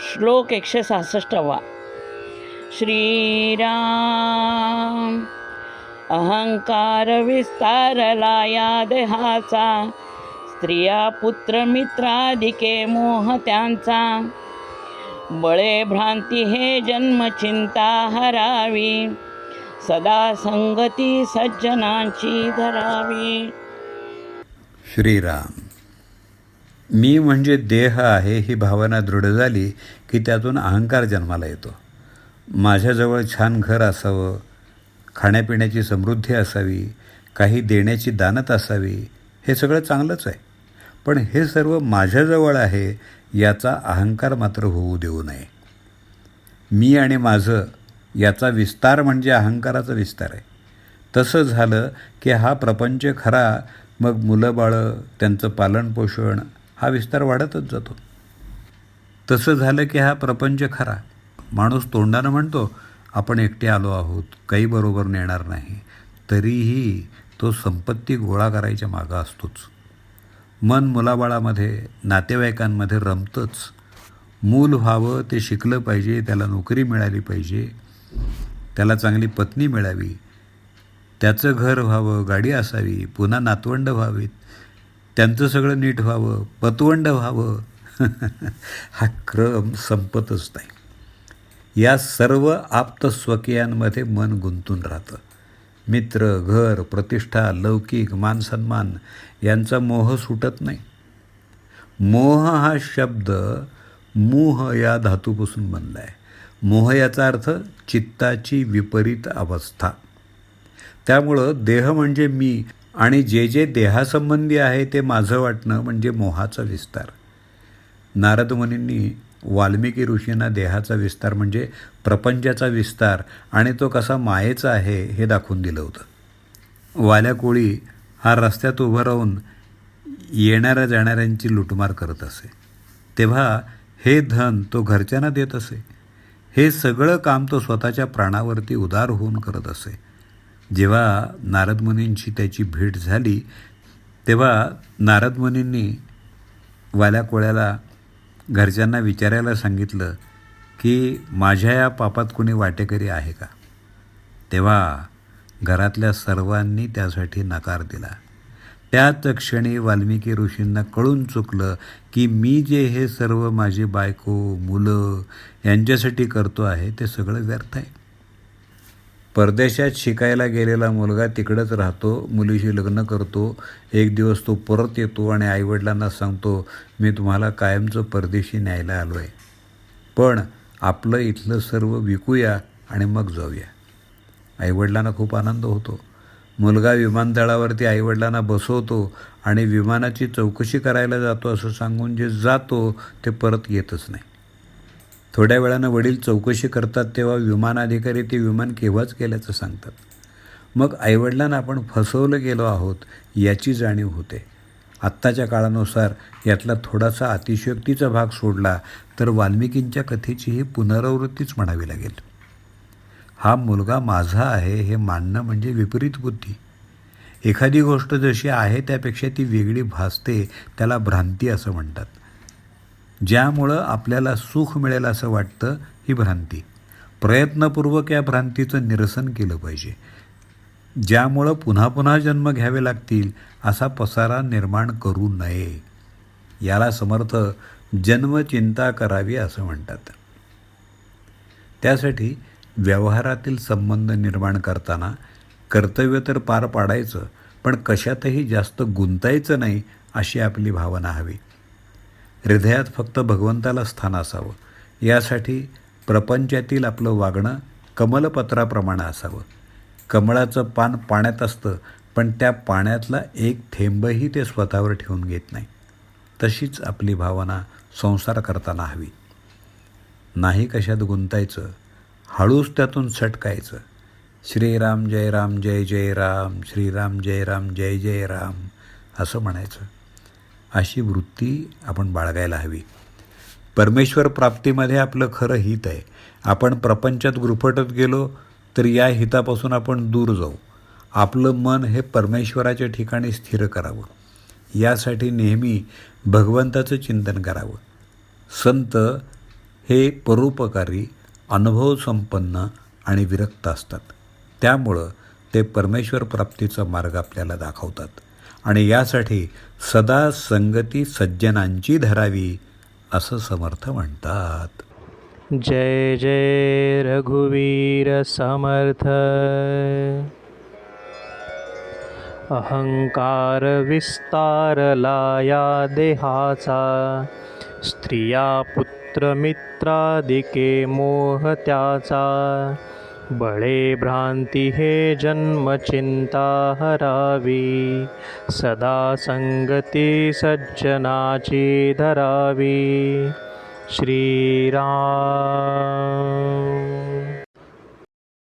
श्लोक एकशे सहासष्टवा. श्रीराम अहंकार विस्तारला या देहाचा स्त्रिया पुत्र मित्राधिके मोह त्यांचा. बळे भ्रांती हे जन्मचिंता हरावी सदा संगती सज्जनांची धरावी. श्रीराम मी म्हणजे देह आहे ही भावना दृढ झाली की त्यातून अहंकार जन्माला येतो. माझ्याजवळ छान घर असावं खाण्यापिण्याची समृद्धी असावी काही देण्याची दानत असावी हे सगळं चांगलंच आहे. पण हे सर्व माझ्याजवळ आहे याचा अहंकार मात्र होऊ देऊ नये. मी आणि माझं याचा विस्तार म्हणजे अहंकाराचा विस्तार आहे. तसं झालं की हा प्रपंच खरा मग मुलं बाळं त्यांचं पालनपोषण हा विस्तार वाढतच जातो. तसं झालं की हा प्रपंच खरा. माणूस तोंडानं म्हणतो आपण एकटे आलो आहोत काही बरोबर नेणार नाही. तरीही तो संपत्ती गोळा करायच्या मागं असतोच. मन मुलाबाळामध्ये नातेवाईकांमध्ये रमतंच. मूल व्हावं ते शिकलं पाहिजे त्याला नोकरी मिळाली पाहिजे त्याला चांगली पत्नी मिळावी त्याचं घर व्हावं गाडी असावी पुन्हा नातवंड व्हावीत त्यांचं सगळं नीट व्हावं पतवंड व्हावं. हा क्रम संपतच नाही. या सर्व आप्त स्वकीयांमध्ये मन गुंतून राहतं. मित्र घर प्रतिष्ठा लौकिक मानसन्मान यांचा मोह सुटत नाही. मोह हा शब्द मोह या धातूपासून बनला आहे मोह याचा अर्थ चित्ताची विपरीत अवस्था. त्यामुळं देह म्हणजे मी आणि जे जे देहासंबंधी आहे ते माझं वाटणं म्हणजे मोहाचा विस्तार. नारद मुनींनी वाल्मिकी ऋषींना देहाचा विस्तार म्हणजे प्रपंचाचा विस्तार आणि तो कसा मायेचा आहे हे दाखवून दिलं होतं. वाल्या कोळी हा रस्त्यात उभं राहून येणाऱ्या जाणाऱ्यांची लुटमार करत असे. तेव्हा हे धन तो घरच्यांना देत असे. हे सगळं काम तो स्वतःच्या प्राणावरती उदार होऊन करत असे. जेव्हा नारद मुनींची त्याची भेट झाली तेव्हा नारद मुनींनी वाल्या कोळ्याला घरच्यांना विचारायला सांगितलं की माझ्या या पापात कोणी वाटेकरी आहे का? तेव्हा घरातल्या सर्वांनी त्यासाठी नकार दिला. त्याच क्षणी वाल्मिकी ऋषींना कळून चुकलं की मी जे हे सर्व माझी बायको मुलं यांच्यासाठी करतो आहे ते सगळं व्यर्थ आहे. परदेशात शिकायला गेलेला मुलगा तिकडंच राहतो मुलीशी लग्न करतो एक दिवस तो परत येतो आणि आईवडिलांना सांगतो मी तुम्हाला कायमचं परदेशी न्यायला आलो आहे पण आपलं इथलं सर्व विकूया आणि मग जाऊया. आईवडिलांना खूप आनंद होतो. मुलगा विमानतळावरती आईवडिलांना बसवतो आणि विमानाची चौकशी करायला जातो असं सांगून जे जातो ते परत येतच नाही. थोड्या वेळानं वडील चौकशी करतात तेव्हा विमानाधिकारी ते विमान केव्हाच गेल्याचं सांगतात. मग आईवडिलांना आपण फसवलं गेलो आहोत याची जाणीव होते. आत्ताच्या काळानुसार यातला थोडासा अतिशयोक्तीचा भाग सोडला तर वाल्मिकींच्या कथेची ही पुनरावृत्तीच म्हणावी लागेल. हा मुलगा माझा आहे हे मानणं म्हणजे विपरीत बुद्धी. एखादी गोष्ट जशी आहे त्यापेक्षा ती वेगळी भासते त्याला भ्रांती असं म्हणतात. ज्यामुळं आपल्याला सुख मिळेल असं वाटतं ही भ्रांती. प्रयत्नपूर्वक या भ्रांतीचं निरसन केलं पाहिजे. ज्यामुळं पुन्हा पुन्हा जन्म घ्यावे लागतील असा पसारा निर्माण करू नये. याला समर्थ जन्मचिंता करावी असं म्हणतात. त्यासाठी व्यवहारातील संबंध निर्माण करताना कर्तव्य तर पार पाडायचं पण कशातही जास्त गुंतायचं नाही अशी आपली भावना हवी. हृदयात फक्त भगवंताला स्थान असावं. यासाठी प्रपंचातील आपलं वागणं कमलपत्राप्रमाणे असावं. कमळाचं पान पाण्यात असतं पण त्या पाण्यातला एक थेंबही ते स्वतःवर ठेवून घेत नाही. तशीच आपली भावना संसार करताना हवी. नाही कशात गुंतायचं हळूच त्यातून सटकायचं. श्रीराम जय राम जय जय राम श्रीराम जय राम जय जय राम असं म्हणायचं. अशी वृत्ती आपण बाळगायला हवी. परमेश्वर प्राप्तीमध्ये आपलं खरं हित आहे. आपण प्रपंचात गुरफटत गेलो तर या हितापासून आपण दूर जाऊ. आपलं मन हे परमेश्वराच्या ठिकाणी स्थिर करावं. यासाठी नेहमी भगवंताचं चिंतन करावं. संत हे परोपकारी अनुभवसंपन्न आणि विरक्त असतात. त्यामुळं ते परमेश्वर प्राप्तीचा मार्ग आपल्याला दाखवतात. आणि यासाठी सदा संगती सज्जनांची धरावी असं समर्थ म्हणतात. जय जय रघुवीर समर्थ. अहंकार विस्तारला या देहाचा स्त्रिया पुत्रमित्रादिके मोह त्याचा. बळे भ्रांती हे जन्मचिंता हरावी सदा संगती सज्जनाची धरावी। श्रीराम